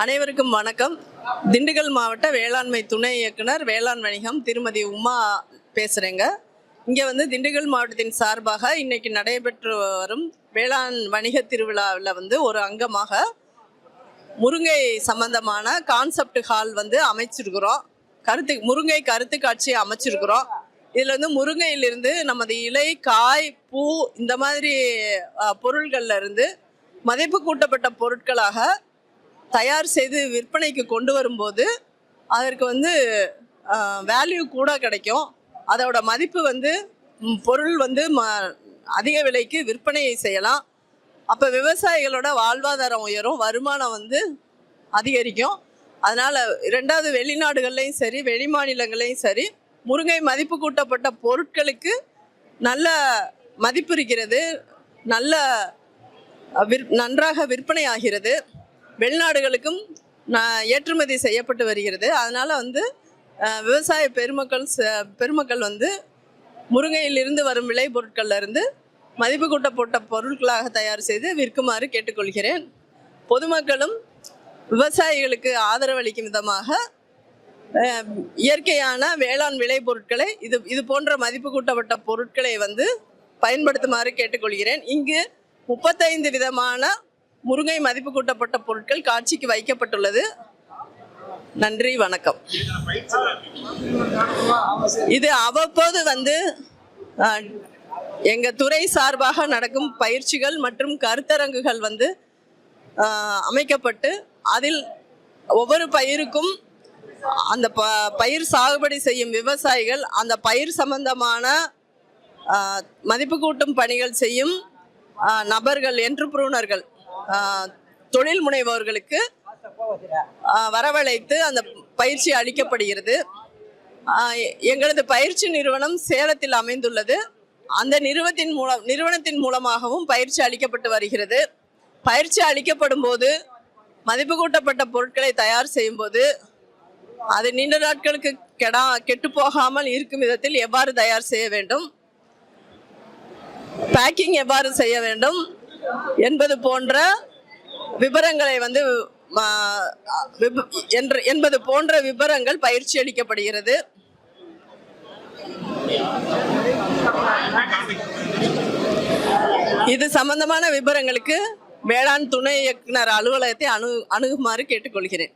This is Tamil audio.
அனைவருக்கும் வணக்கம். திண்டுக்கல் மாவட்ட வேளாண்மை துணை இயக்குனர் வேளாண் வணிகம் திருமதி உமா பேசுகிறேங்க இங்கே வந்து திண்டுக்கல் மாவட்டத்தின் சார்பாக இன்னைக்கு நடைபெற்று வரும் வேளாண் வணிக திருவிழாவில் வந்து ஒரு அங்கமாக முருங்கை சம்பந்தமான கான்செப்ட் ஹால் வந்து அமைச்சிருக்கிறோம். கருத்து முருங்கை கருத்து காட்சியை அமைச்சிருக்கிறோம். இதில் வந்து முருங்கையிலிருந்து நமது இலை காய் பூ இந்த மாதிரி பொருள்கள்ல இருந்து மதிப்பு கூட்டப்பட்ட பொருட்களாக தயார் செய்து விற்பனைக்கு கொண்டு வரும்போது அதற்கு வந்து வேல்யூ கூட கிடைக்கும். அதோட மதிப்பு வந்து பொருள் வந்து ம அதிக விலைக்கு விற்பனை செய்யலாம். அப்போ விவசாயிகளோட வாழ்வாதாரம் உயரும் வருமானம் வந்து அதிகரிக்கும். அதனால் ரெண்டாவது வெளிநாடுகள்லையும் சரி வெளி மாநிலங்கள்லையும் சரி முருங்கை மதிப்பு கூட்டப்பட்ட பொருட்களுக்கு நல்ல மதிப்பு இருக்கிறது. நல்ல விற் நன்றாக விற்பனை ஆகிறது வெளிநாடுகளுக்கும் ஏற்றுமதி செய்யப்பட்டு வருகிறது. அதனால் வந்து விவசாய பெருமக்கள் ச- பெருமக்கள் வந்து முருங்கையிலிருந்து வரும் விளைபொருட்கள்லேருந்து மதிப்பு கூட்டப்பட்ட பொருட்களாக தயார் செய்து விற்குமாறு கேட்டுக்கொள்கிறேன். பொதுமக்களும் விவசாயிகளுக்கு ஆதரவளிக்கும் விதமாக இயற்கையான வேளாண் விளை பொருட்களை இது இது போன்ற மதிப்பு கூட்டப்பட்ட பொருட்களை வந்து பயன்படுத்துமாறு கேட்டுக்கொள்கிறேன். இங்கு முப்பத்தைந்து விதமான முருங்கை மதிப்பு கூட்டப்பட்ட பொருட்கள் காட்சிக்கு வைக்கப்பட்டுள்ளது. நன்றி வணக்கம். இது அவ்வப்போது வந்து எங்கள் எங்க துறை சார்பாக நடக்கும் பயிற்சிகள் மற்றும் கருத்தரங்குகள் வந்து அமைக்கப்பட்டு அதில் ஒவ்வொரு பயிருக்கும் அந்த ப பயிர் சாகுபடி செய்யும் விவசாயிகள் அந்த பயிர் சம்பந்தமான மதிப்பு கூட்டும் பணிகள் செய்யும் நபர்கள் என்று புரூனர்கள் தொழில் முனைவோர்களுக்கு வரவழைத்து அந்த பயிற்சி அளிக்கப்படுகிறது. எங்களது பயிற்சி நிறுவனம் சேலத்தில் அமைந்துள்ளது. அந்த நிறுவனத்தின் மூலம் நிறுவனத்தின் மூலமாகவும் பயிற்சி அளிக்கப்பட்டு வருகிறது. பயிற்சி அளிக்கப்படும் போது மதிப்பு கூட்டப்பட்ட பொருட்களை தயார் செய்யும் போது அது நீண்ட நாட்களுக்கு கெடா கெட்டு போகாமல் இருக்கும் விதத்தில் எவ்வாறு தயார் செய்ய வேண்டும்? பேக்கிங் எவ்வாறு செய்ய வேண்டும்? என்பது போன்ற விவரங்களை வந்து விப- என்று என்பது போன்ற விவரங்கள் பயிற்சி அளிக்கப்படுகிறது. இது சம்பந்தமான விவரங்களுக்கு வேளாண் துணை இயக்குனர் அலுவலகத்தை அணு அணுகுமாறு கேட்டுக்கொள்கிறேன்.